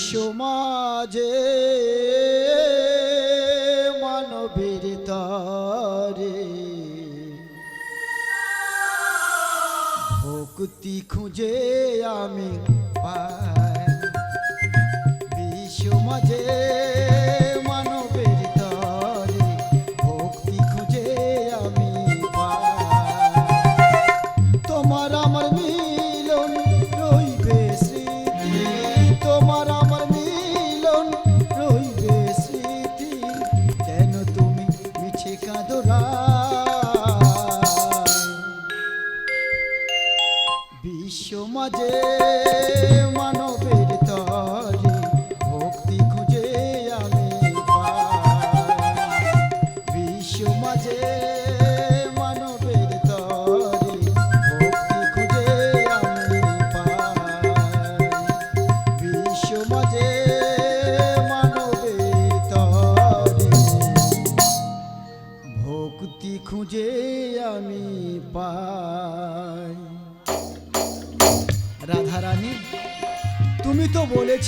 বিশ্ব মানবীর তরে। ভক্তি খুঁজে আমি পাই। বিশ্ব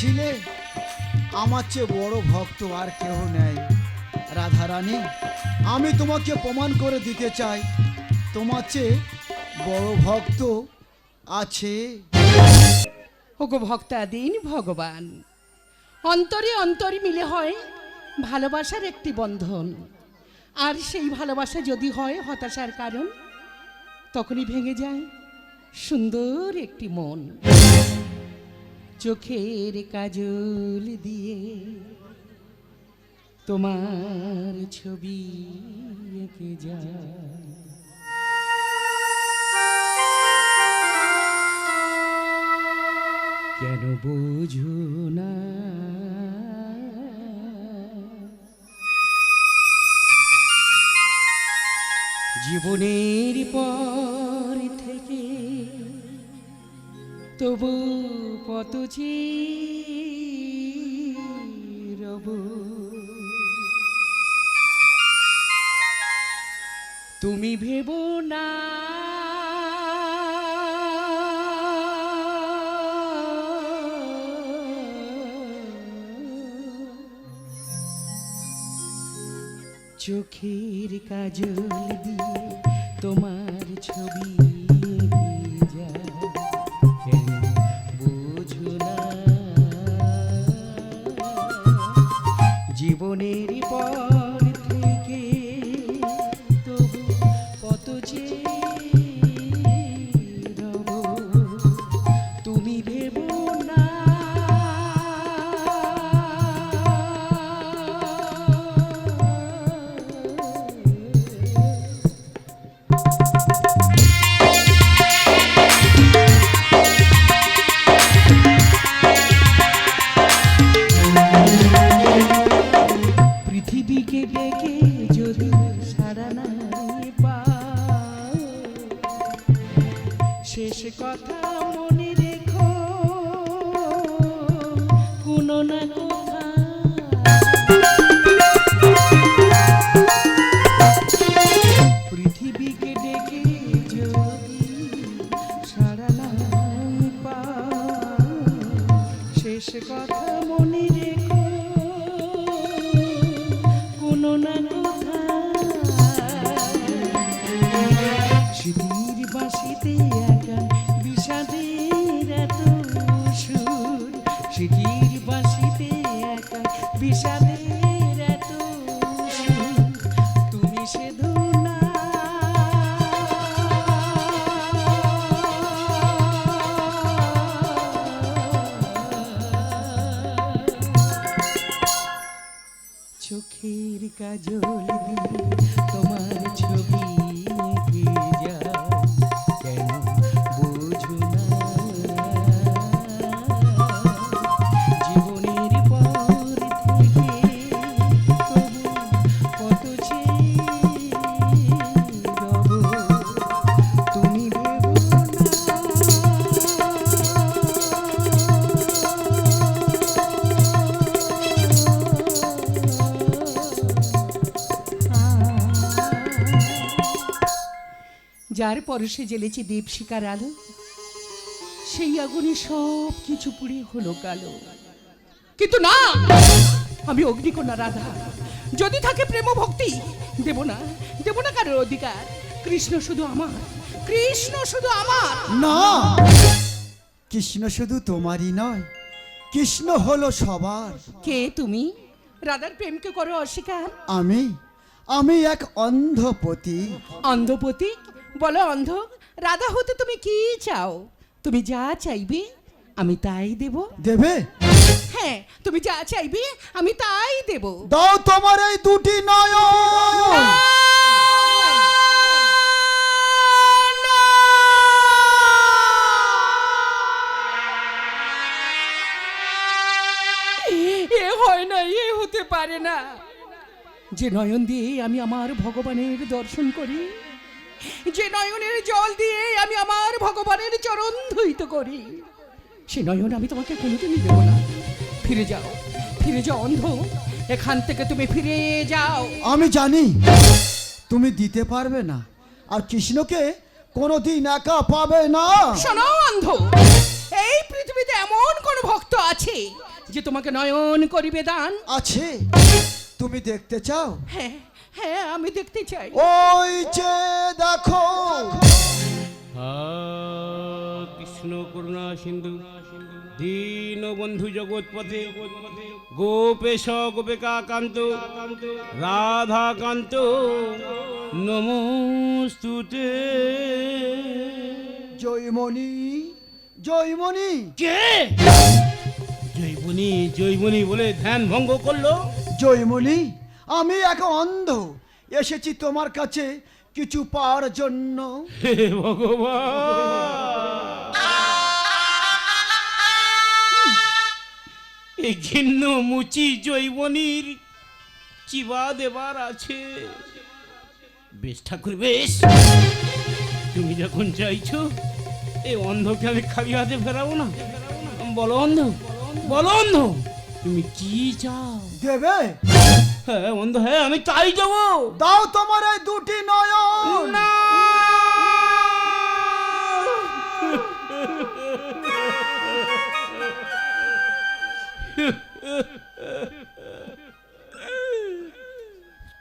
বলেছিলে, আমার চেয়ে বড় ভক্ত আর কেউ নেই। রাধারানী, আমি তোমাকে প্রমাণ করে দিতে চাই, তোমার চেয়ে বড় ভক্ত আছে। ওগো ভক্তাদিন ভগবান, অন্তরে অন্তরে মিলে হয় ভালোবাসার একটি বন্ধন। আর সেই ভালোবাসা যদি হয় হতাশার কারণ, তখনই ভেঙে যায় সুন্দর একটি মন। চোখের কাজল দিয়ে তোমার ছবি এঁকে যায়। কেন বোঝো না? জীবনের পর থেকে তবু কত রব তুমি ভেবো না। চোখের কাজল দিয়ে তোমার ছবি জীবনের পর শেষ কথা মনে কাজল। দিয়ে যার পরশে জ্বেলেছে দীপশিকার আলো সেই আগুনে সব কিছু পুড়ে হলো কালো। কিন্তু না আমি অগ্নিকন্যা রাধা। যদি থাকে প্রেম ভক্তি দেব না দেব না কারোর অধিকার। কৃষ্ণ শুধু আমার কৃষ্ণ শুধু আমার। না কৃষ্ণ শুধু তোমারই নয় কৃষ্ণ হলো সবার। কে তুমি? রাধার প্রেমকে করো অস্বীকার? আমি আমি এক অন্ধপতি। অন্ধপতি? বলো অন্ধ রাধা হতে তুমি কি চাও? তুমি যা চাইবে আমি তাই দেব। দেবে? হ্যাঁ তুমি যা চাইবে আমি তাই দেব। দাও তোমার এই দুটি নয়ন। এ হয় না এ হতে পারে না। যে নয়ন দিয়ে আমি আমার ভগবানের দর্শন করি যে নয়নের জল দিয়ে আমি আমার ভগবানের চরণ ধুইত করি সে নয়ন আমি তোমাকে কোনোদিনই দেব না। ফিরে যাও ফিরে যাও অন্ধ এখান থেকে তুমি ফিরে যাও। আমি জানি তুমি দিতে পারবে না আর কৃষ্ণকে কোনোদিন একা পাবে না। শোনো অন্ধ এই পৃথিবীতে এমন কোন ভক্ত আছে যে তোমাকে নয়ন করিবে দান? আছে। তুমি দেখতে চাও? হ্যাঁ। হ্যাঁ আমি দেখতে চাই। ওই যে দেখো। কৃষ্ণ করুণা সিন্ধু দীন বন্ধু জগৎপথে গোপেশ গোপিকা কান্ত রাধা কান্ত নমস্তুতে। জয়মণি জয়মণি। কে? জৈবনী জৈবনী বলে ধ্যান ভঙ্গ করল। জয়মণি। আমি এক অন্ধ। এসেছি তোমার কাছে কিছু পাওয়ার জন্য। হে ভগবান। এই ঘিন্ন মুচি জৈবনীর চিবা দেবার আছে। বেশ ঠাকুর বেশ। তুমি যখন চাইছো এই অন্ধকে আমি খালি হাতে ফেরাবো না। বলো অন্ধ বলো অন্ধ। তুমি কি চাও? দেবে? হ্যাঁ অন্ধ হ্যাঁ আমি তাই যাব। দাও তোমার এই দুটি নয়ন। না।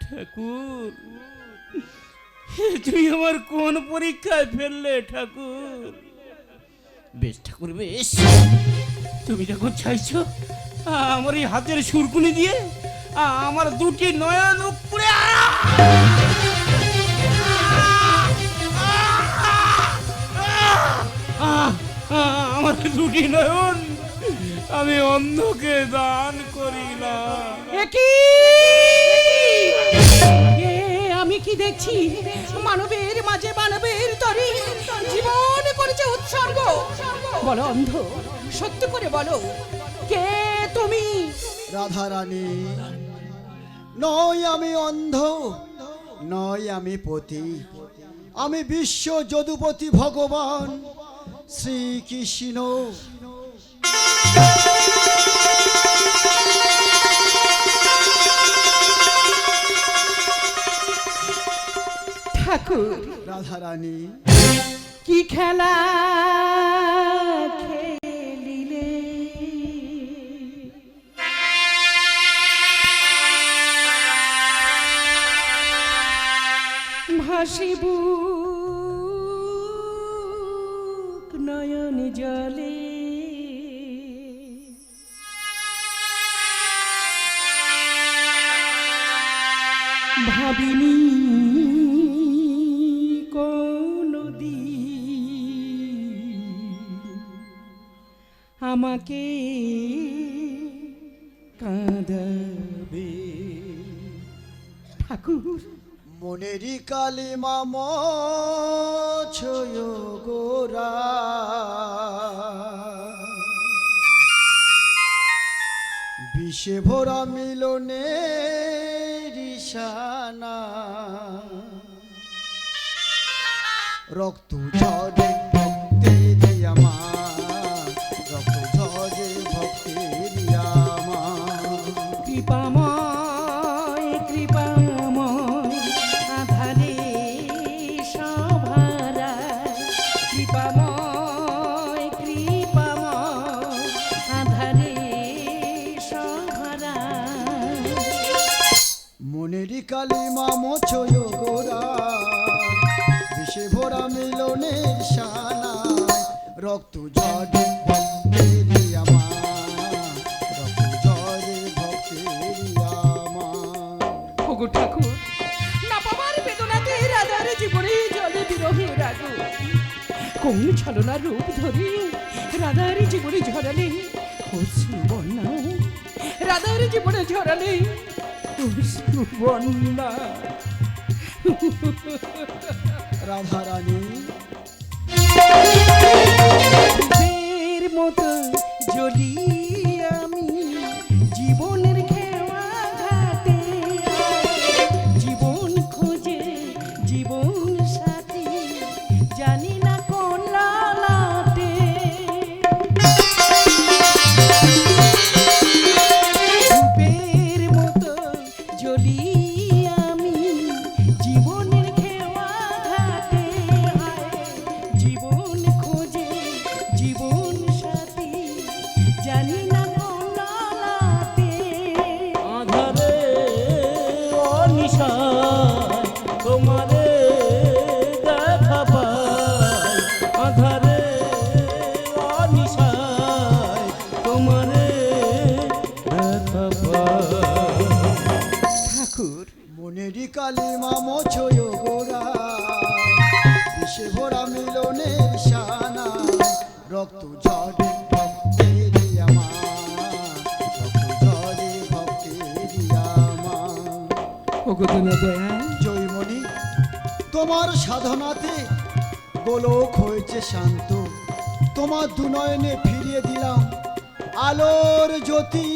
ঠাকুর তুমি আমার কোন পরীক্ষায় ফেললে ঠাকুর? বেশ ঠাকুর বেশ। তুমি যখন চাইছো আমার এই হাতের সুরকুনি দিয়ে আমার দুটি নয়ন উপরে! আমার দুটি নয়ন আমি অন্ধকে দান করিলাম আমি কি দেখছি? মানবের মাঝে মানবের তরে জীবন করেছে উৎসর্গ। বলো অন্ধ, সত্য করে বলো, কে তুমি? রাধারানী নয় আমি অন্ধ নয় আমি পতি। আমি বিশ্ব যদুপতি ভগবান শ্রীকৃষ্ণ ঠাকুর রাধারানী কি খেলা? ভাসিবু নয়ন জলে। ভাবিনি কোনো আমাকে কাঁদাবে। ঠাকুর। মনেরি কালিমা ছয় গোরা বিষে ভরা মিলনে রিসানা রক্ত ঝরে ভক্তেরি আমার রক্ত ঝরে ভক্তেরি আমার কৃপাময় বন্যা। রাধারানী রক্ত ঝরে জয়মণি তোমার সাধনাতে গোলক হয়েছে শান্ত। তোমার দুনয়নে ফিরিয়ে দিলাম আলোর জ্যোতি।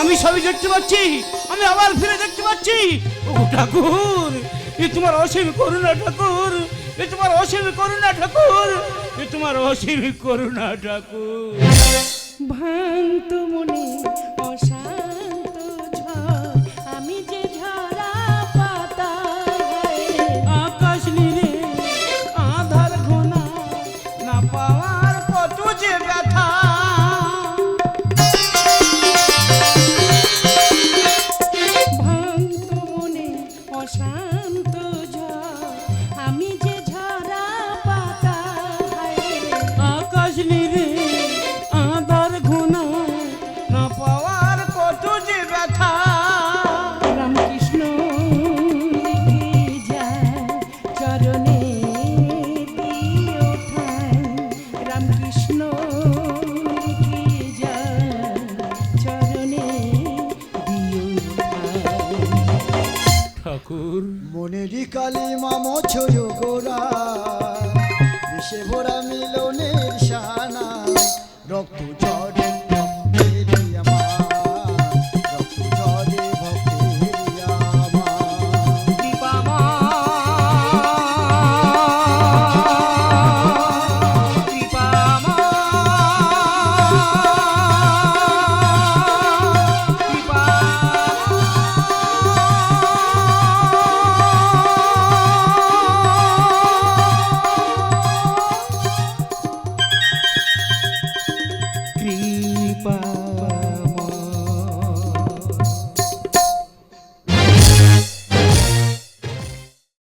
আমি সবই দেখতে পাচ্ছি আমি আবার ফিরে দেখতে পাচ্ছি। ও ঠাকুর এ তোমার অসীম করুণা ঠাকুর, এ তোমার অসীম করুণা ঠাকুর, এ তোমার অসীম করুণা ঠাকুর। ভান্ত মনে Thank you.